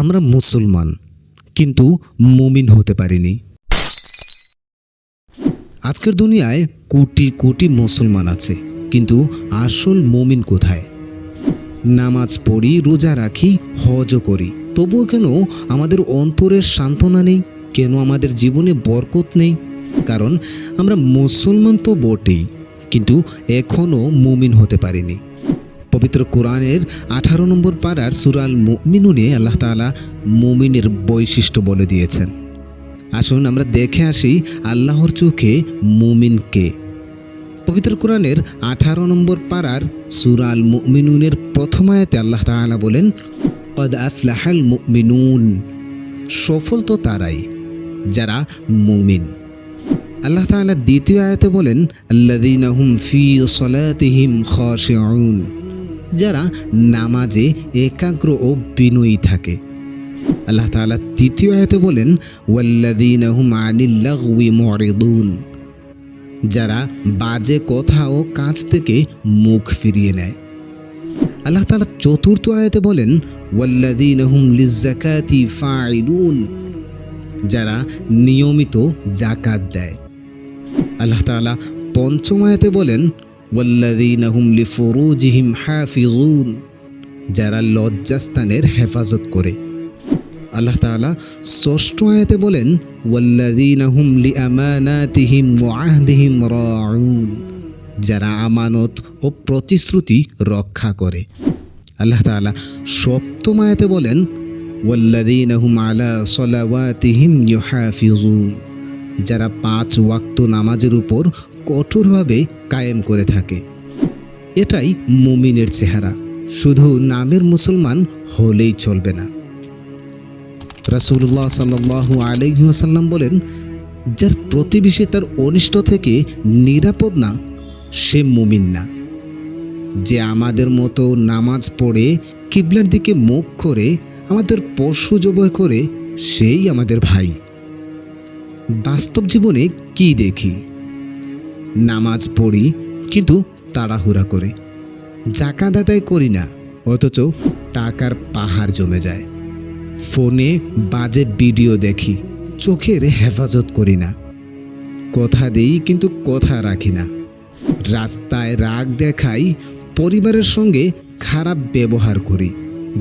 আমরা মুসলমান, কিন্তু মুমিন হতে পারিনি। আজকের দুনিয়ায় কোটি কোটি মুসলমান আছে, কিন্তু আসল মুমিন কোথায়? নামাজ পড়ি, রোজা রাখি, হজও করি, তবুও কেন আমাদের অন্তরের সান্ত্বনা নেই? কেন আমাদের জীবনে বরকত নেই? কারণ আমরা মুসলমান তো বটেই, কিন্তু এখনও মুমিন হতে পারিনি। পবিত্র কোরআনের আঠারো নম্বর পাড়ার সুরাল মুমিনুনে আল্লাহ তাআলা মুমিনের বৈশিষ্ট্য বলে দিয়েছেন। আসুন আমরা দেখে আসি আল্লাহর চোখে মুমিনকে। পবিত্র কোরআনের আঠারো নম্বর পাড়ার সুরাল মুমিনুনের প্রথম আয়াতে আল্লাহ তাআলা বলেন, কদ আফলাহাল মুমিনুন সফল তো তারাই, যারা মুমিন। আল্লাহ তাআলা দ্বিতীয় আয়াতে বলেন, আল্লাযীনা হুম ফি সলাতিহিম খাশিউন যারা নামাজে একাগ্র ও বিনয়ী থাকে। আল্লাহ তাআলা তৃতীয় আয়াতে বলেন আনিল লাগওয়ি যারা বাজে কথা ও কাজ থেকে মুখ ফিরিয়ে নেয়। আল্লাহ তাআলা চতুর্থ আয়াতে বলেন, ওয়াল্লাযীনা হুম যারা নিয়মিত জাকাত দেয়। আল্লাহ তাআলা পঞ্চম আয়াতে বলেন যারা লজ্জাস্থানের হেফাজত করে। আল্লাহ তাআলা ষষ্ঠ আয়াতে বলেন যারা আমানত ও প্রতিশ্রুতি রক্ষা করে। আল্লাহ তাআলা সপ্তম আয়াতে বলেন, ওয়াল্লাযীনা হুম আলা সলাওয়াতিহিম ইউহাফিজুন যারা পাঁচ ওয়াক্ত নামাজের উপর কঠোরভাবে কায়েম করে থাকে। এটাই মুমিনের চেহারা। শুধু নামের মুসলমান হলেই চলবে না। রাসূলুল্লাহ সাল্লাল্লাহু আলাইহি ওয়াসাল্লাম বলেন, যার প্রতিবেশী তার অনিষ্ট থেকে নিরাপদ না, সে মুমিন না। যে আমাদের মতো নামাজ পড়ে, কিবলার দিকে মুখ করে, আমাদের পশু জবয় করে, সেই আমাদের ভাই। বাস্তব জীবনে কি দেখি? নামাজ পড়ি, কিন্তু তাড়াহুড়া করে। জাকাত আদায় করি না, অথচ টাকার পাহাড় জমে যায়। ফোনে বাজে ভিডিও দেখি, চোখের হেফাজত করি না। কথা দেই, কিন্তু কথা রাখি না। রাস্তায় রাগ দেখাই, পরিবারের সঙ্গে খারাপ ব্যবহার করি।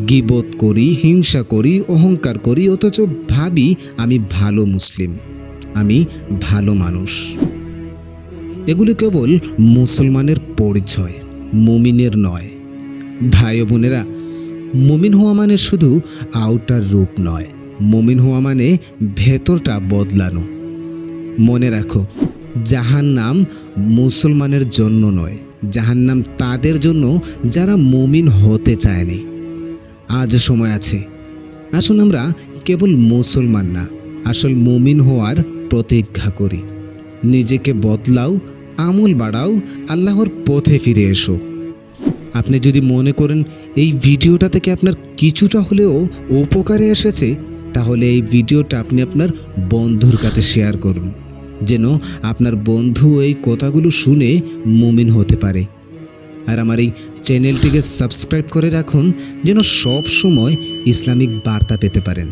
গিবত করি, হিংসা করি, অহংকার করি, অথচ ভাবি আমি ভালো মুসলিম। আমি ভালো মানুষ। এগুলি কেবল মুসলমানের পরিচয়, মুমিনের নয়। ভাই বোনেরা মুমিন হওয়া মানে শুধু আউটার রূপ নয়, মুমিন হওয়া মানে ভেতরটা বদলানো। মনে রাখো জাহান নাম মুসলমানের জন্য নয় জাহান নাম তাদের জন্য যারা মুমিন হতে চায়নি। আজ সময় আছে। আসুন আমরা কেবল মুসলমান না, আসল মুমিন হওয়ার প্রতিজ্ঞা করি। নিজেকে বদলাও, আমল বাড়াও, আল্লাহর পথে ফিরে এসো। আপনি যদি মনে করেন এই ভিডিওটা থেকে আপনার কিছুটা হলেও উপকারে এসেছে, তাহলে এই ভিডিওটা আপনি আপনার বন্ধুর কাছে শেয়ার করুন। যেন আপনার বন্ধু এই কথাগুলো শুনে মুমিন হতে পারে। আর আমার এই চ্যানেলটিকে সাবস্ক্রাইব করে রাখুন, যেন সব সময় ইসলামিক বার্তা পেতে পারেন।